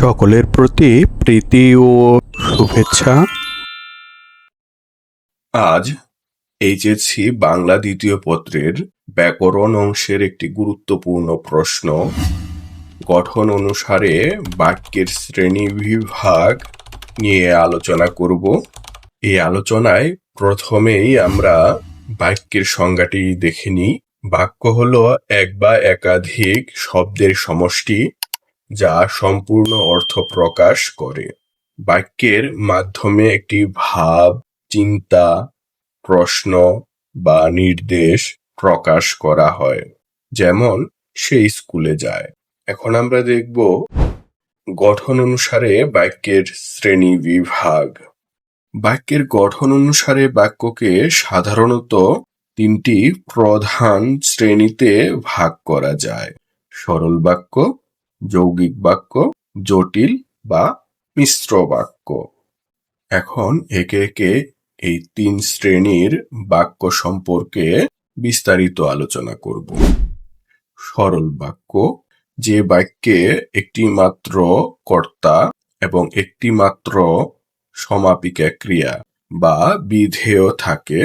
সকলের প্রতি প্রীতি ও শুভেচ্ছা। আজ এইচএসসি বাংলা দ্বিতীয় পত্রের ব্যাকরণ অংশের একটি গুরুত্বপূর্ণ প্রশ্ন। গঠন অনুসারে বাক্যের শ্রেণি বিভাগ নিয়ে আলোচনা করব। এই আলোচনায় প্রথমেই আমরা বাক্যের সংজ্ঞাটি দেখে নিই। বাক্য হলো এক বা একাধিক শব্দের সমষ্টি। যা সম্পূর্ণ অর্থ প্রকাশ করে। বাক্যের মাধ্যমে একটি ভাব, চিন্তা, প্রশ্ন বা নির্দেশ প্রকাশ করা হয়, যেমন সে স্কুলে যায়। এখন আমরা দেখব গঠন অনুসারে বাক্যের শ্রেণি বিভাগ। বাক্যের গঠন অনুসারে বাক্যকে সাধারণত তিনটি প্রধান শ্রেণীতে ভাগ করা যায়। সরল বাক্য যৌগিক বাক্য, জটিল বা মিশ্র বাক্য। এখন একে একে এই তিন শ্রেণির বাক্য সম্পর্কে বিস্তারিত আলোচনা করব। সরল বাক্য, যে বাক্যে একটি মাত্র কর্তা এবং একটি মাত্র সমাপিকা ক্রিয়া বা বিধেয় থাকে,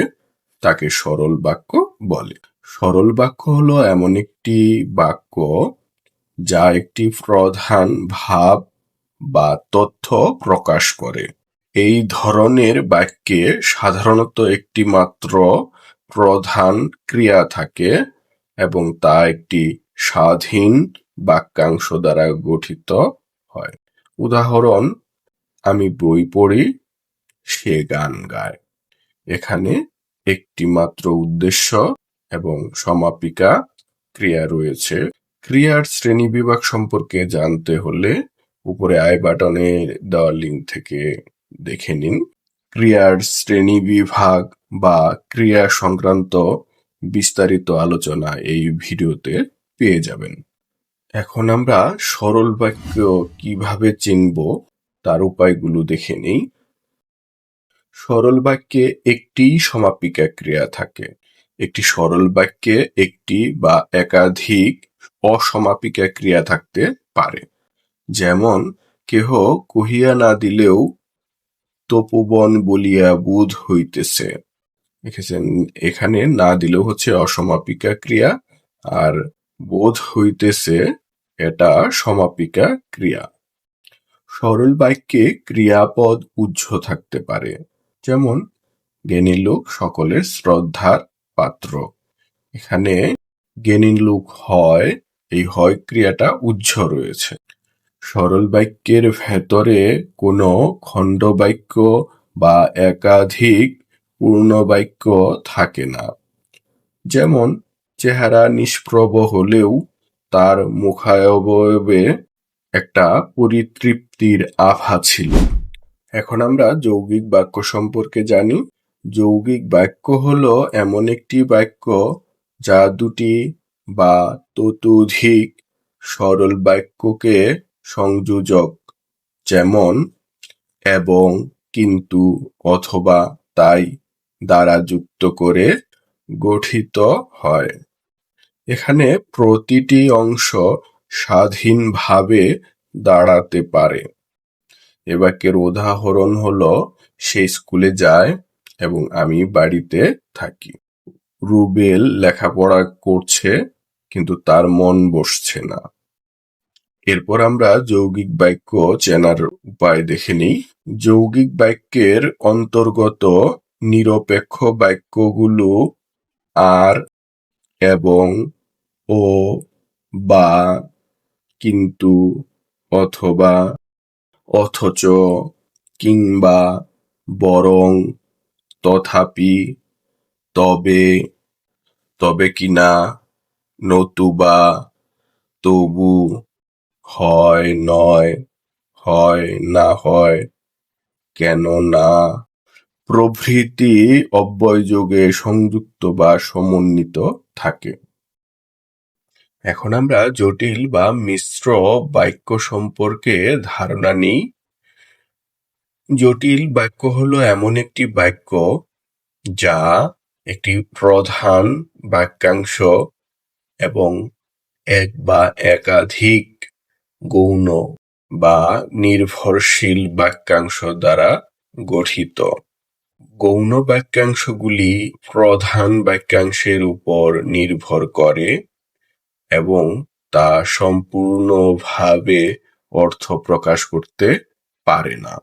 তাকে সরল বাক্য বলে। সরল বাক্য হলো এমন একটি বাক্য যা একটি প্রধান ভাব বা তথ্য প্রকাশ করে। এই ধরনের বাক্যে সাধারণত একটি মাত্র প্রধান ক্রিয়া থাকে এবং তা একটি স্বাধীন বাক্যাংশ দ্বারা গঠিত হয়। উদাহরণ, আমি বই পড়ি, সে গান গায়। এখানে একটি মাত্র উদ্দেশ্য এবং সমাপিকা ক্রিয়া রয়েছে। ক্রিয়ার শ্রেণীবিভাগ সম্পর্কে জানতে হলে উপরে আই বাটনে দেওয়া লিঙ্ক থেকে দেখে নিন। ক্রিয়ার শ্রেণি বিভাগ বা ক্রিয়া সংক্রান্ত বিস্তারিত আলোচনা এই ভিডিওতে পেয়ে যাবেন। এখন আমরা সরল বাক্য কীভাবে চিনব তার উপায়গুলো দেখে নিই। সরল বাক্যে একটি সমাপিকা ক্রিয়া থাকে। একটি সরল বাক্যে একটি বা একাধিক অসমাপিকা ক্রিয়া থাকতে পারে। যেমন, কেহ কহিয়া না দিলেও তপোবন বলিয়া বোধ হইতেছে। এখানে না দিলেও হচ্ছে অসমাপিকা ক্রিয়া, আর বোধ হইতেছে এটা সমাপিকা ক্রিয়া। সরল বাক্যে ক্রিয়াপদ উজ্জ থাকতে পারে। যেমন, জ্ঞানী লোক সকলের শ্রদ্ধার পাত্র। এখানে জ্ঞানী লুক হয়, এই হয় ক্রিয়াটা উজ্জ রয়েছে। সরল বাক্যের ভেতরে কোনো খণ্ড বাক্য বা একাধিক পূর্ণ বাক্য থাকে না। যেমন, চেহারা নিষ্প্রভ হলেও তার মুখায়বয়বে একটা পরিতৃপ্তির আভা ছিল। এখন আমরা যৌগিক বাক্য সম্পর্কে জানি। যৌগিক বাক্য হলো এমন একটি বাক্য যা দুটি বা ততোধিক সরল বাক্যকে সংযোজক, যেমন, এবং কিন্তু অথবা তাই দ্বারা যুক্ত করে গঠিত হয়। এখানে প্রতিটি অংশ স্বাধীনভাবে দাঁড়াতে পারে। এ বাক্যের উদাহরণ হলো, সে স্কুলে যায় এবং আমি বাড়িতে থাকি। রুবেল লেখাপড়া করছে, কিন্তু তার মন বসছে না। এরপর আমরা যৌগিক বাক্য চেনার উপায় দেখে নিই। যৌগিক বাক্যের অন্তর্গত নিরপেক্ষ বাক্যগুলো আর এবং, ও, বা, কিন্তু, অথবা, অথচ, কিংবা, বরং, তথাপি তবে তবে কিনা নতুবা তবু হয়, নয়, হয়, না হয় কেন না প্রভৃতি অব্যয়যোগে সংযুক্ত বা সমন্বিত থাকে। এখন আমরা জটিল বা মিশ্র বাক্য সম্পর্কে ধারণা নিই। জটিল বাক্য হলো এমন একটি বাক্য যা একটি প্রধান বাক্যাংশ এবং এক বা একাধিক গৌণ বা নির্ভরশীল বাক্যাংশ দ্বারা গঠিত। গৌণ বাক্যাংশগুলি প্রধান বাক্যাংশের উপর নির্ভর করে এবং তা সম্পূর্ণভাবে অর্থ প্রকাশ করতে পারে না।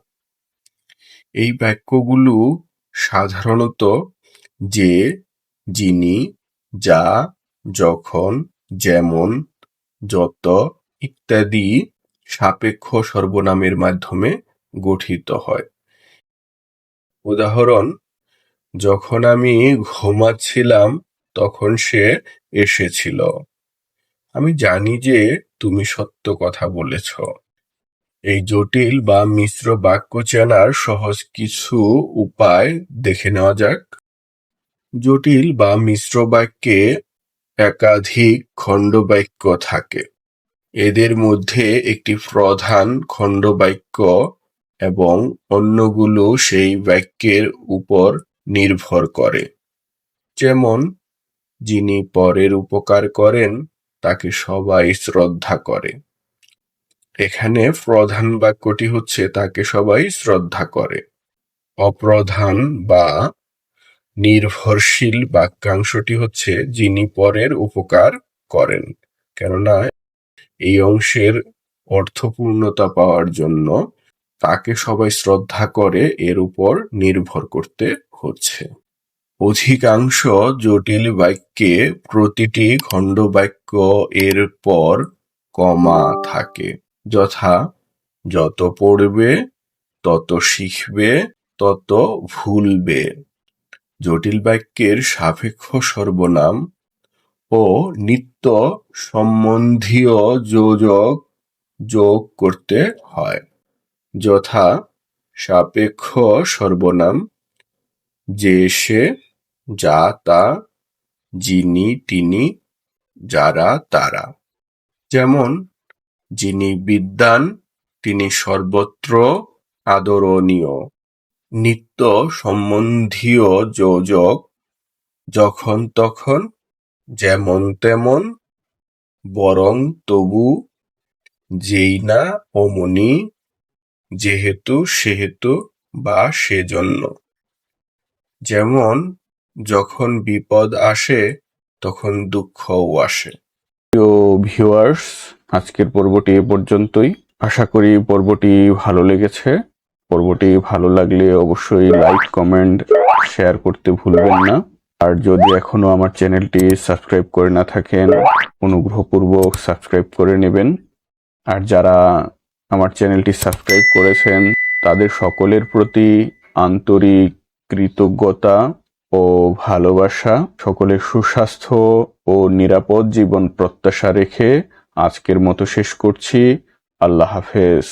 এই বাক্যগুলো সাধারণত যে যিনি যা, যখন, যেমন, যত ইত্যাদি সাপেক্ষ সর্বনামের মাধ্যমে গঠিত হয়। উদাহরণ, যখন আমি ঘুমাচ্ছিলাম, তখন সে এসেছিল। আমি জানি যে তুমি সত্য কথা বলেছ। এই জটিল বা মিশ্র বাক্য চেনার সহজ কিছু উপায় দেখে নেওয়া যাক। জটিল বা মিশ্র বাক্যে একাধিক খণ্ডবাক্য থাকে। এদের মধ্যে একটি প্রধান খণ্ডবাক্য এবং অন্যগুলো সেই বাক্যের উপর নির্ভর করে। যেমন, যিনি পরের উপকার করেন, তাকে সবাই শ্রদ্ধা করে। এখানে প্রধান বাক্যটি হচ্ছে তাকে সবাই শ্রদ্ধা করে। অপ্রধান বা নির্ভরশীল বাক্যাংশটি হচ্ছে যিনি পরের উপকার করেন। কেননা এই অংশের অর্থপূর্ণতা পাওয়ার জন্য তাকে সবাই শ্রদ্ধা করে এর উপর নির্ভর করতে হচ্ছে। অধিকাংশ জটিল বাক্যে প্রতিটি খণ্ড বাক্য এর পর কমা থাকে। যথা যত পড়বে, তত শিখবে, তত ভুলবে। জটিল বাক্যের সাপেক্ষ সর্বনাম ও নিত্য সম্বন্ধীয় যোজক যোগ করতে হয়। যথা সাপেক্ষ সর্বনাম যে সে, যা, তা, যিনি, তিনি, যারা, তারা। যেমন, যিনি বিদ্যান, তিনি সর্বত্র আদরণীয়। নিত্য সম্বন্ধীয় যোজক যখন তখন যেমন তেমন, বরং তবু যেই না অমনি, যেহেতু সেহেতু বা সেজন্য। যেমন যখন বিপদ আসে, তখন দুঃখও আসে। প্রিয় ভিউয়ার্স আজকের পর্বটি এ পর্যন্তই। আশা করি পর্বটি ভালো লেগেছে। পর্বটি ভালো লাগলে অবশ্যই লাইক কমেন্ট শেয়ার করতে ভুলবেন না। আর যদি এখনও আমার চ্যানেলটি সাবস্ক্রাইব করে না থাকেন, অনুগ্রহপূর্বক সাবস্ক্রাইব করে নেবেন। আর যারা আমার চ্যানেলটি সাবস্ক্রাইব করেছেন, তাদের সকলের প্রতি আন্তরিক কৃতজ্ঞতা ও ভালোবাসা। সকলের সুস্বাস্থ্য ও নিরাপদ জীবন প্রত্যাশা রেখে আজকের মতো শেষ করছি। আল্লাহ হাফেজ।